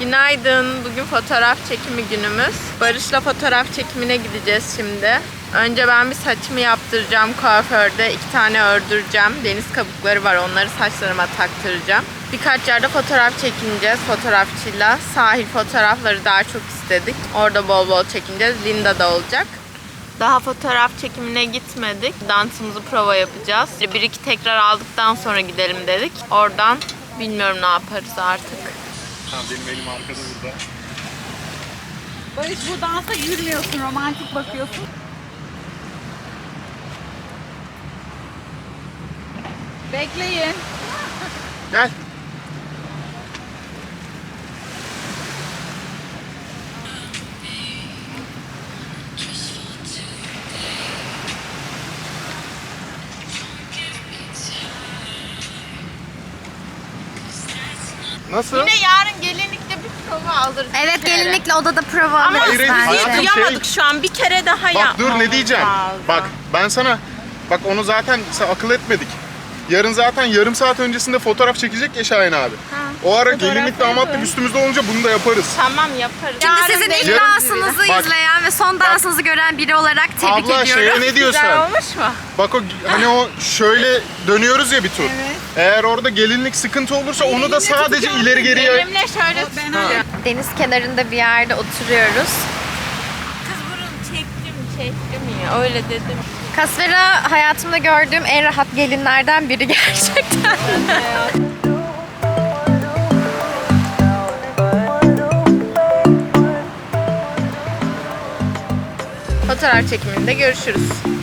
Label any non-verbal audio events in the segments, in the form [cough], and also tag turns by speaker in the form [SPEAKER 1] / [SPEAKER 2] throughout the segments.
[SPEAKER 1] Günaydın. Bugün fotoğraf çekimi günümüz. Barış'la fotoğraf çekimine gideceğiz şimdi. Önce ben bir saçımı yaptıracağım kuaförde. iki tane ördüreceğim. Deniz kabukları var. Onları saçlarıma taktıracağım. Birkaç yerde fotoğraf çekineceğiz fotoğrafçıyla. Sahil fotoğrafları daha çok istedik. Orada bol bol çekineceğiz. Linda da olacak. Daha fotoğraf çekimine gitmedik. Dansımızı prova yapacağız. Bir iki tekrar aldıktan sonra gidelim dedik. Oradan bilmiyorum ne yaparız artık.
[SPEAKER 2] Tamam benim elim arkada burada.
[SPEAKER 3] Barış bu dansa yürümüyorsun, romantik bakıyorsun. Bekleyin.
[SPEAKER 2] Gel. Nasıl?
[SPEAKER 1] Yine yarın alırız.
[SPEAKER 4] Evet
[SPEAKER 1] bir kere.
[SPEAKER 4] gelinlikle odada prova
[SPEAKER 1] Ama
[SPEAKER 4] alırız
[SPEAKER 2] Hayır, hayır,
[SPEAKER 4] bence.
[SPEAKER 2] hayatım.
[SPEAKER 1] duyamadık şu an. Bir kere daha
[SPEAKER 2] Bak dur ne diyeceğim.
[SPEAKER 1] lazım.
[SPEAKER 2] Bak ben sana bak onu zaten akıl etmedik. Yarın zaten yarım saat öncesinde fotoğraf çekecek ya Şahin abi. O ara gelinlik damatlık üstümüzde olunca bunu da yaparız.
[SPEAKER 1] Tamam yaparız.
[SPEAKER 4] Şimdi
[SPEAKER 1] Yarın
[SPEAKER 4] sizin ilk dansınızı
[SPEAKER 2] Bak.
[SPEAKER 4] izleyen ve son dansınızı gören biri olarak tebrik
[SPEAKER 2] Abla
[SPEAKER 4] ediyorum.
[SPEAKER 2] şeye ne
[SPEAKER 1] Güzel
[SPEAKER 2] diyorsan.
[SPEAKER 1] olmuş mu?
[SPEAKER 2] Bak o hani o şöyle dönüyoruz ya bir tur. Eğer orada gelinlik sıkıntı olursa onu da sadece ileri geriye
[SPEAKER 1] Elimle şöyle
[SPEAKER 3] Ben.
[SPEAKER 4] Deniz kenarında bir yerde oturuyoruz.
[SPEAKER 1] Kız bunu çektim çektim ya öyle dedim.
[SPEAKER 4] Kasvera hayatımda gördüğüm en rahat gelinlerden biri [laughs] gerçekten.
[SPEAKER 1] Fotoğraf çekiminde görüşürüz.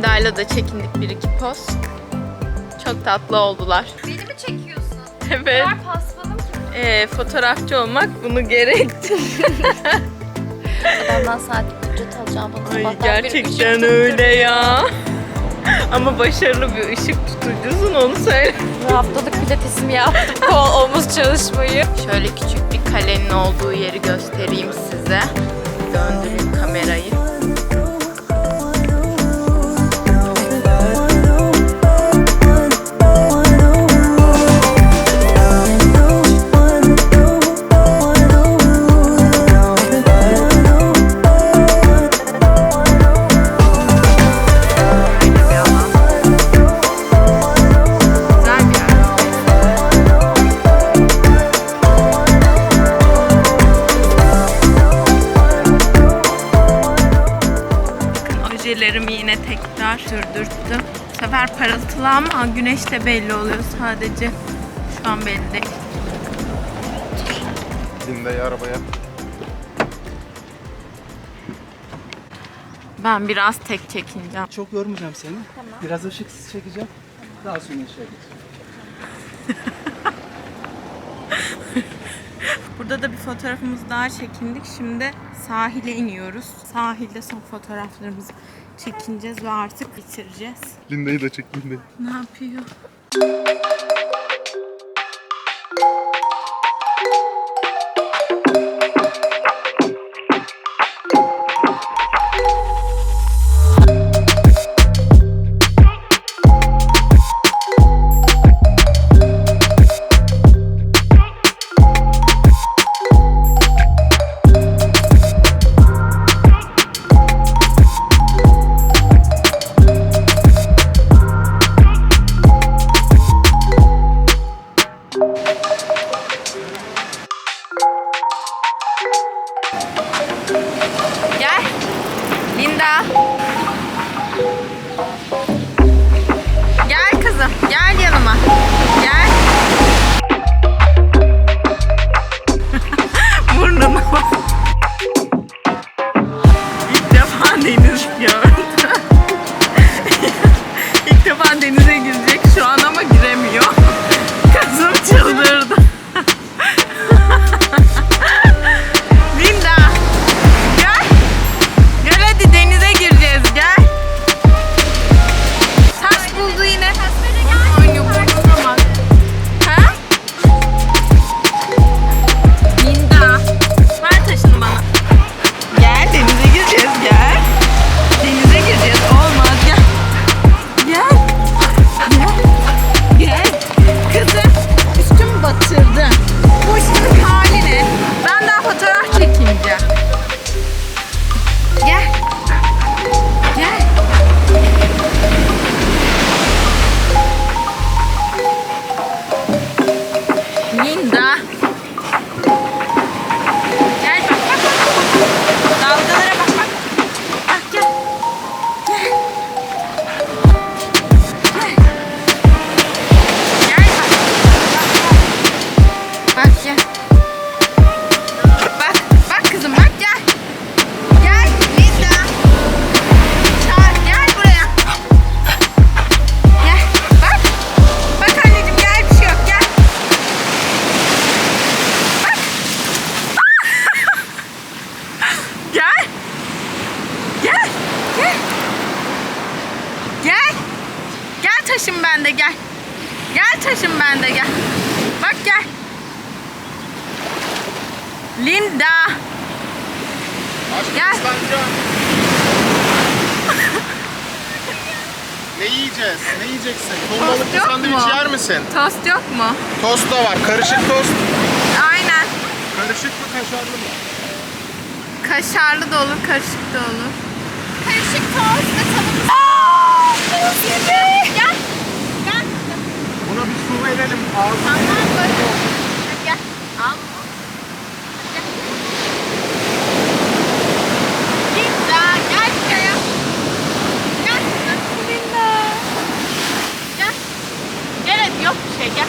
[SPEAKER 1] Linda'yla da çekindik bir iki poz. Çok tatlı oldular.
[SPEAKER 4] Beni mi çekiyorsun?
[SPEAKER 1] Evet.
[SPEAKER 4] Paspalım ki.
[SPEAKER 1] Ee, fotoğrafçı olmak bunu gerektirir.
[SPEAKER 4] Adamdan saat ücret alacağım bana.
[SPEAKER 1] Ay gerçekten öyle ya. Ama başarılı bir ışık tutucusun onu söyle.
[SPEAKER 4] Haftalık pilatesimi yaptım. [laughs] Kol omuz çalışmayı.
[SPEAKER 1] Şöyle küçük bir kalenin olduğu yeri göstereyim size. Döndüreyim kamerayı. Sefer parıltılı ama güneşte belli oluyor sadece. Şu an belli değil.
[SPEAKER 2] Linda'yı arabaya.
[SPEAKER 1] Ben biraz tek çekineceğim.
[SPEAKER 5] Çok yormayacağım seni. Biraz ışıksız çekeceğim. Daha sonra işe geçeceğim.
[SPEAKER 1] Burada da bir fotoğrafımız daha çekindik. Şimdi sahile iniyoruz. Sahilde son fotoğraflarımızı çekineceğiz ve artık bitireceğiz.
[SPEAKER 2] Linda'yı da çek Linda'yı.
[SPEAKER 1] Ne yapıyor? Taşım bende gel. Gel taşım bende gel. Bak gel. Linda.
[SPEAKER 2] Aşkım
[SPEAKER 1] Gel.
[SPEAKER 2] ne yiyeceğiz? Ne yiyeceksin?
[SPEAKER 1] Tost yok
[SPEAKER 2] sandviç
[SPEAKER 1] mu?
[SPEAKER 2] yer misin?
[SPEAKER 1] Tost yok mu?
[SPEAKER 2] Tost da var. Karışık tost.
[SPEAKER 1] Aynen.
[SPEAKER 2] Karışık mı kaşarlı mı?
[SPEAKER 1] Kaşarlı da olur, karışık da olur.
[SPEAKER 4] Karışık tost ve tavuk. Aaa! Gel. Gel.
[SPEAKER 2] Buna bir su verelim. Ağzına
[SPEAKER 4] Gel. Al. Linda gel buraya. Gel. Linda. Gel. Gel hadi yok bir şey gel.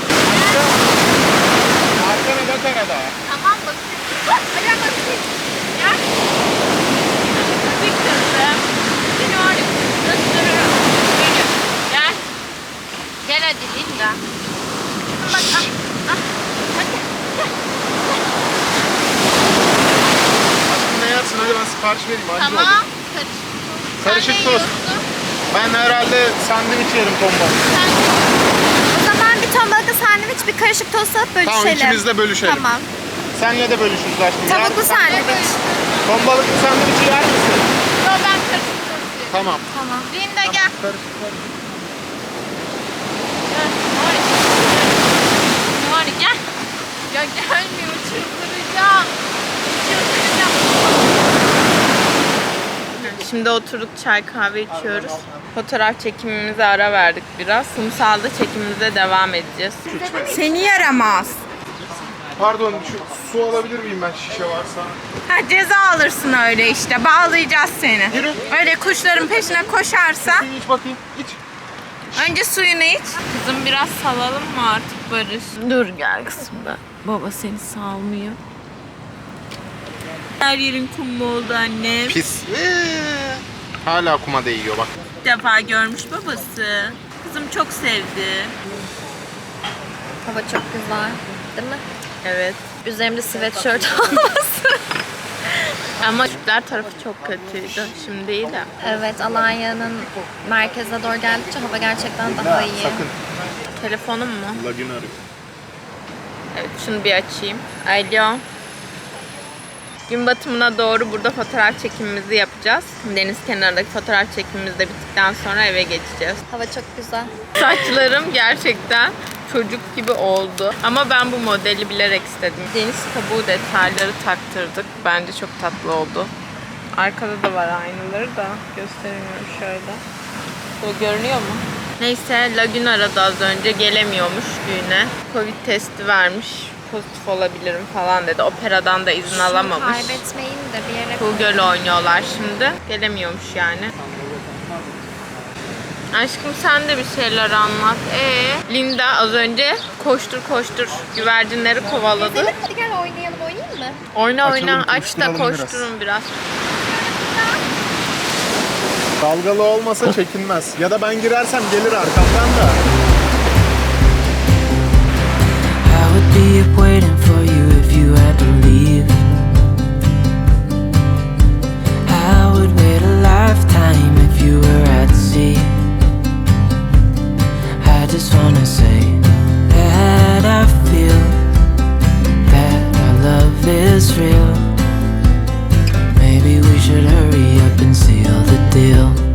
[SPEAKER 2] Arkana bak arada.
[SPEAKER 4] Tamam bakayım. Bak ayağa bakayım. Gel. Hadi kızım. Seni orada gösteriyorum. Gel. Gel. Gel hadi Linda. Bak ah. ah. Hadi.
[SPEAKER 2] Aşkım ne yersin? Hadi ben sipariş vereyim. Acil
[SPEAKER 4] Tamam.
[SPEAKER 2] oldu.
[SPEAKER 4] Karışık.
[SPEAKER 2] Karışık
[SPEAKER 4] Sen ne
[SPEAKER 2] tost.
[SPEAKER 4] yiyorsun?
[SPEAKER 2] Herhalde sandviç yerim.
[SPEAKER 4] Sen
[SPEAKER 6] O zaman bir ton balıklı sandviç, bir karışık tost alıp bölüşelim.
[SPEAKER 2] Tamam ikimiz de bölüşelim.
[SPEAKER 6] Tamam.
[SPEAKER 2] Senle de bölüşürüz aşkım.
[SPEAKER 6] Tavuklu
[SPEAKER 2] Yer-
[SPEAKER 6] sandviç.
[SPEAKER 2] Ton balıklı sandviçi yer misin?
[SPEAKER 4] Yo ben karışık tost yiyorum.
[SPEAKER 2] Tamam.
[SPEAKER 4] Linda gel.
[SPEAKER 2] Karışık karışık.
[SPEAKER 4] Nuri gel. Ya gelmiyor. Çıldıracağım.
[SPEAKER 1] Şimdi oturduk çay kahve içiyoruz. Fotoğraf çekimimize ara verdik biraz. Kumsalda çekimimize devam edeceğiz. Seni yaramaz.
[SPEAKER 2] Pardon şu su alabilir miyim ben şişe varsa?
[SPEAKER 1] Ha ceza alırsın öyle işte. Bağlayacağız seni.
[SPEAKER 2] Yürü.
[SPEAKER 1] Öyle kuşların peşine koşarsa
[SPEAKER 2] Bir iç bakayım. İç.
[SPEAKER 1] önce suyunu iç. Kızım biraz salalım mı artık Barış? Dur gel kızım ben. Baba seni salmıyor. Her yerin kum oldu annem.
[SPEAKER 2] Pis. Ee, Hala kuma değiyor bak.
[SPEAKER 1] İlk defa görmüş babası. Kızım çok sevdi.
[SPEAKER 6] Hava çok güzel. Değil mi?
[SPEAKER 1] Evet.
[SPEAKER 6] Üzerimde sweatshirt [laughs] olması.
[SPEAKER 1] Ama Türkler tarafı çok kötüydü. Şimdi iyi de.
[SPEAKER 6] evet, Alanya'nın merkezine doğru geldikçe hava gerçekten daha iyi.
[SPEAKER 2] Sakın.
[SPEAKER 1] Telefonum mu?
[SPEAKER 2] Lagün arıyor.
[SPEAKER 1] Evet şunu bir açayım. Alo. Gün batımına doğru burada fotoğraf çekimimizi yapacağız. Deniz kenarındaki fotoğraf çekimimiz de bittikten sonra eve geçeceğiz.
[SPEAKER 6] Hava çok güzel.
[SPEAKER 1] Saçlarım gerçekten çocuk gibi oldu. Ama ben bu modeli bilerek istedim. Deniz kabuğu detayları taktırdık. Bence çok tatlı oldu. Arkada da var aynaları da gösteremiyorum şöyle. Böyle görünüyor mu? Neyse Lagün aradı az önce gelemiyormuş düğüne. Covid testi vermiş pozitif olabilirim falan dedi. Operadan da izin Şunu alamamış.
[SPEAKER 6] kaybetmeyin de bir yere
[SPEAKER 1] Kuğu Göl oynuyorlar şimdi. Gelemiyormuş yani. Aşkım sen de bir şeyler anlat. Ee, Linda az önce koştur koştur güvercinleri kovaladı.
[SPEAKER 6] Gezelim hadi gel oynayalım oynayayım mı?
[SPEAKER 1] Oyna oyna aç da
[SPEAKER 2] koşturalım biraz.
[SPEAKER 1] koşturun biraz.
[SPEAKER 2] Dalgalı olmasa çekinmez. Ya da ben girersem gelir arkamdan da.
[SPEAKER 7] is real. Maybe we should hurry up and seal the deal.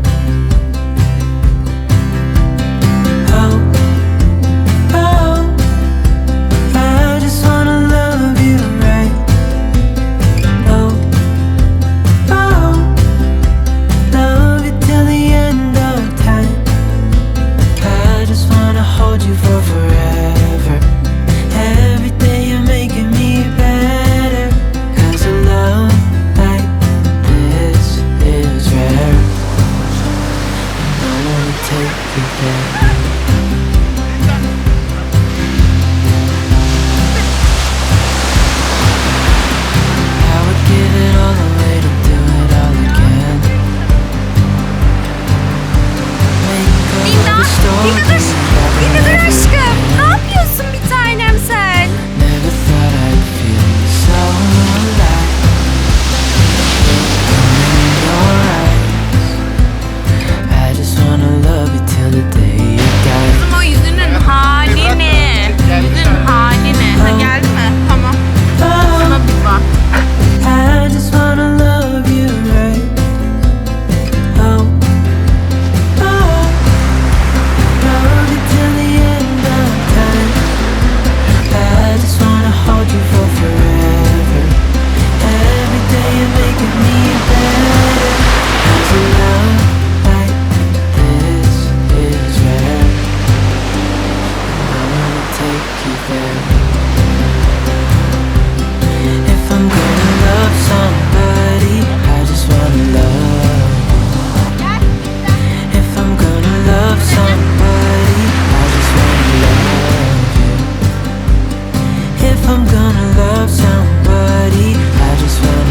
[SPEAKER 7] I'm gonna love somebody. I just wanna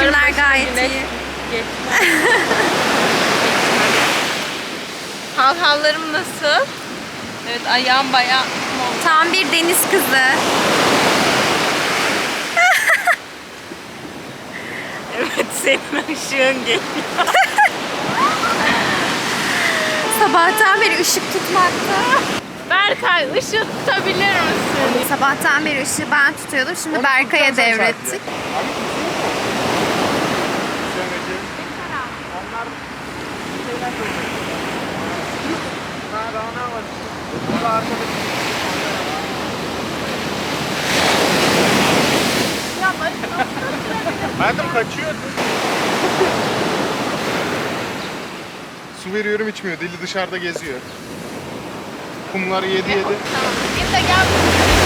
[SPEAKER 6] Umarım gayet güneş iyi.
[SPEAKER 1] geçmez. Havhavlarım nasıl? Evet ayağım bayağı.
[SPEAKER 6] Tam bir deniz kızı.
[SPEAKER 1] Evet senin ışığın geliyor.
[SPEAKER 6] Sabahtan beri ışık tutmakta.
[SPEAKER 1] Berkay ışık tutabilir misin?
[SPEAKER 6] Sabahtan beri ışığı ben tutuyordum. Şimdi Berkay'a devrettik.
[SPEAKER 2] kaçıyor. Su veriyorum içmiyor. Dili dışarıda geziyor. Kumları yedi yedi.
[SPEAKER 7] Tamam. Bir de gel.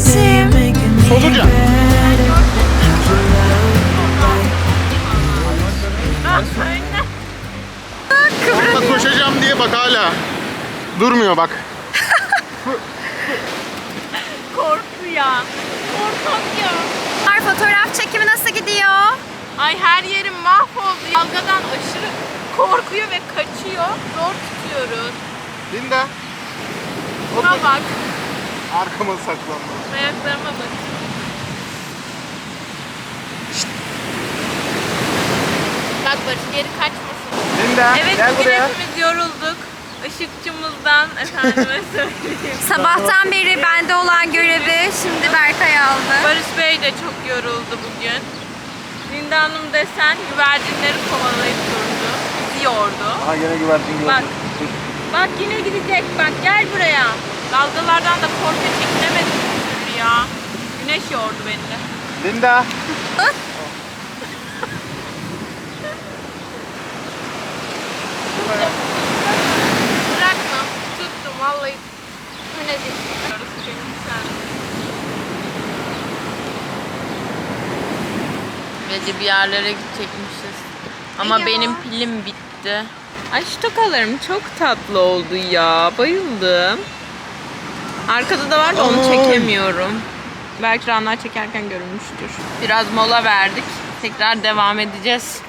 [SPEAKER 7] Me
[SPEAKER 2] Solucan. koşacağım diye bak hala. Durmuyor bak. [laughs]
[SPEAKER 1] Korkuyor. Korkak ya.
[SPEAKER 4] Fotoğraf çekimi nasıl gidiyor?
[SPEAKER 1] Ay her yerim mahvoldu. Dalgadan aşırı korkuyor ve kaçıyor. Zor tutuyoruz.
[SPEAKER 2] Linda.
[SPEAKER 1] Buna bak.
[SPEAKER 2] Arkama saklanma.
[SPEAKER 1] Ayaklarıma bak. Bak Barış geri kaçmasın.
[SPEAKER 2] Linda
[SPEAKER 1] Evet
[SPEAKER 2] gel
[SPEAKER 1] bugün
[SPEAKER 2] buraya.
[SPEAKER 1] hepimiz yorulduk. Işıkçımızdan efendime [laughs] söyleyeyim.
[SPEAKER 4] Sabahtan beri bende olan görevi şimdi Berkay aldı.
[SPEAKER 1] Barış Bey de çok yoruldu bugün. Linda Hanım desen güvercinleri kovalayıp durdu. Bizi yordu.
[SPEAKER 2] Aha gene güvercin gördüm.
[SPEAKER 1] Bak. Bak yine gidecek bak gel buraya. Dalgalardan da korkuyor çekilemedim bir türlü ya. Güneş yordu beni de.
[SPEAKER 2] Linda.
[SPEAKER 1] Bırakma. Tuttum vallahi. Bu ne diyorsun? Benim sen. Ve bir yerlere gidecekmişiz. Ama benim pilim bitti. Ay şu tokalarım çok tatlı oldu ya. Bayıldım. Arkada da var da onu çekemiyorum. Belki Rana çekerken görünmüştür. Biraz mola verdik. Tekrar devam edeceğiz.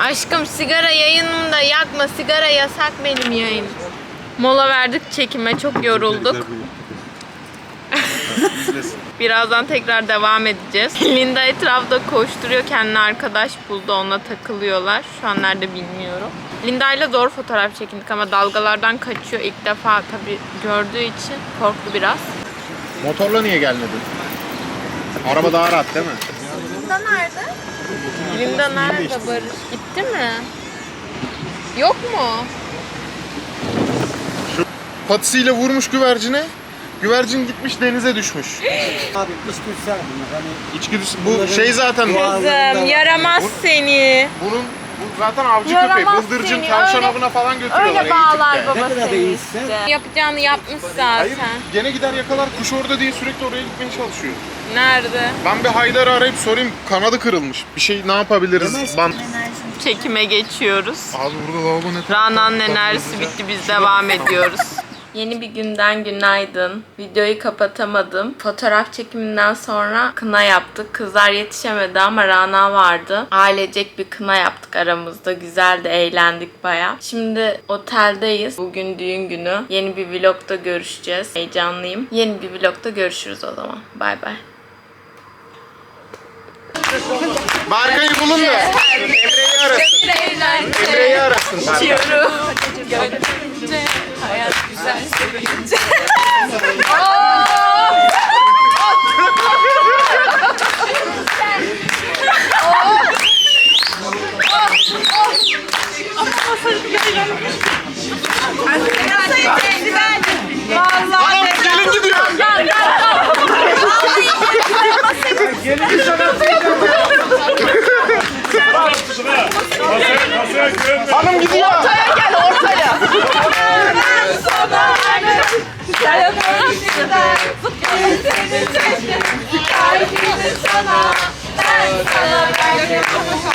[SPEAKER 1] Aşkım sigara yayınımda yakma. Sigara yasak benim yayın. Mola verdik çekime. Çok yorulduk. [laughs] Birazdan tekrar devam edeceğiz. [laughs] Linda etrafta koşturuyor. Kendine arkadaş buldu. Onunla takılıyorlar. Şu an nerede bilmiyorum. Linda ile zor fotoğraf çekindik ama dalgalardan kaçıyor. İlk defa tabii gördüğü için korktu biraz.
[SPEAKER 2] Motorla niye gelmedin? Araba daha rahat değil mi?
[SPEAKER 4] Linda nerede?
[SPEAKER 1] Linda nerede Barış? Gitti mi? Yok mu?
[SPEAKER 2] Patisiyle vurmuş güvercine. Güvercin gitmiş denize düşmüş.
[SPEAKER 5] Abi içgüdüsel bunlar. Hani
[SPEAKER 2] İçgüdüsü bu şey zaten
[SPEAKER 1] Kızım yaramaz seni.
[SPEAKER 2] bunun bu zaten avcı
[SPEAKER 1] Yaramaz
[SPEAKER 2] köpek. Bıldırcın
[SPEAKER 1] seni,
[SPEAKER 2] tavşan
[SPEAKER 1] öyle-
[SPEAKER 2] avına falan götürüyorlar.
[SPEAKER 1] Öyle bağlar baba
[SPEAKER 5] Ne kadar
[SPEAKER 1] seni
[SPEAKER 5] iyiyse.
[SPEAKER 1] işte. Yapacağını yapmış
[SPEAKER 2] Hayır
[SPEAKER 1] zaten.
[SPEAKER 2] gene gider yakalar kuş orada diye sürekli oraya gitmeye çalışıyor.
[SPEAKER 1] Nerede?
[SPEAKER 2] Ben bir Haydar'ı arayıp sorayım kanadı kırılmış. Bir şey ne yapabiliriz? Ben...
[SPEAKER 1] Çekime geçiyoruz.
[SPEAKER 2] Abi burada lavabo ne?
[SPEAKER 1] Rana'nın enerjisi bitti biz devam ediyoruz. Yeni bir günden günaydın. Videoyu kapatamadım. Fotoğraf çekiminden sonra kına yaptık. Kızlar yetişemedi ama Rana vardı. Ailecek bir kına yaptık aramızda. Güzeldi, eğlendik baya. Şimdi oteldeyiz. Bugün düğün günü. Yeni bir vlogda görüşeceğiz. Heyecanlıyım. Yeni bir vlogda görüşürüz o zaman. Bay bay.
[SPEAKER 2] Berkay'ı bulun da Emre'yi arasın. Emre'yi arasın. Berkay. Anam Kalbimi seçtim, kalbimi sana, ben sana verdim.